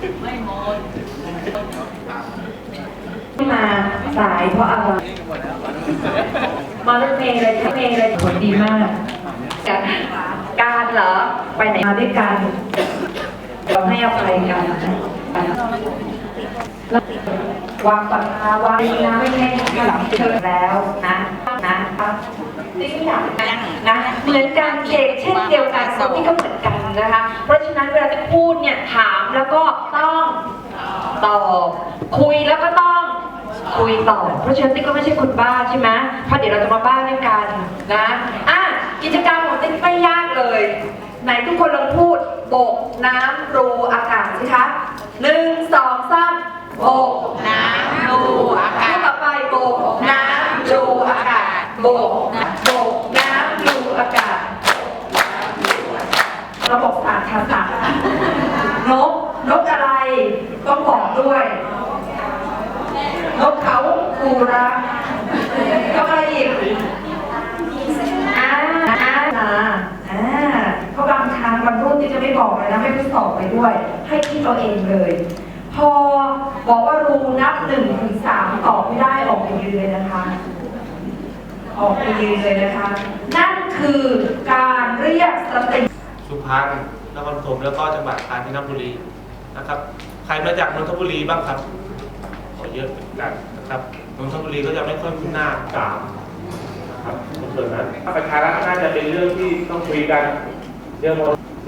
ที่มาสายเพราะอะไรมารถเมย์เลยค่ะเมย์เลยผลดีมากการการเหรอ ไปไหนมาด้วยกันเราให้อภัยกันวางปากกาวางนะไม่ใช่ข้างหลังเธอแล้วนะนะครับนี่อยากนะนะเหมือนกันเด็กเช่นเดียวกันเราที่ก็เหมือนกันนะคะ เพราะฉะนั้นเวลาจะพูดเนี่ยถาม แล้วก็ต้องตอบคุยแล้วก็ต้องคุยต่อเพราะฉะนั้นติ๊กก็ไม่ใช่คนบ้าใช่ไหมเพราะเดี๋ยวเราจะมาบ้าด้วยกันนะอะกิจกรรมของติ๊กไม่ยากเลย ไหนทุกคนลองพูดโบกน้ำรูอากาศสิคะหนึ่งสองสามโบกน้ำรูอากาศต่อไปโบกน้ำรูอากาศโบกโบกน้ำรูอากาศระบบสาธารณะ นก นกอะไร ต้องบอกด้วย นกเขาคูระนกอะไรอีกอ่าอ่าอ่าเพราะบางครั้งบางรุ่นที่จะไม่บอกเลยนะไม่ทดสอบไปด้วย ให้คิดเอาเองเลย พอบอกว่ารูนับหนึ่งถึงสามตอบไม่ได้ออกไปยืนเลยนะคะ ออกไปยืนเลยนะคะ นั่นคือการเรียกสติ สุ พังนครปฐมแล้วก็จังหวัดกาญจนบุรีนะครับ ใครมาจากนนทบุรีบ้างครับโอ้เยอะเหมือนกันนะครับนนทบุรีก็จะไม่ค่อยคุ้นหน้าสามนะครับส่วนนั้นประชารัฐน่าจะเป็นเรื่องที่ต้องคุยกันเรื่อง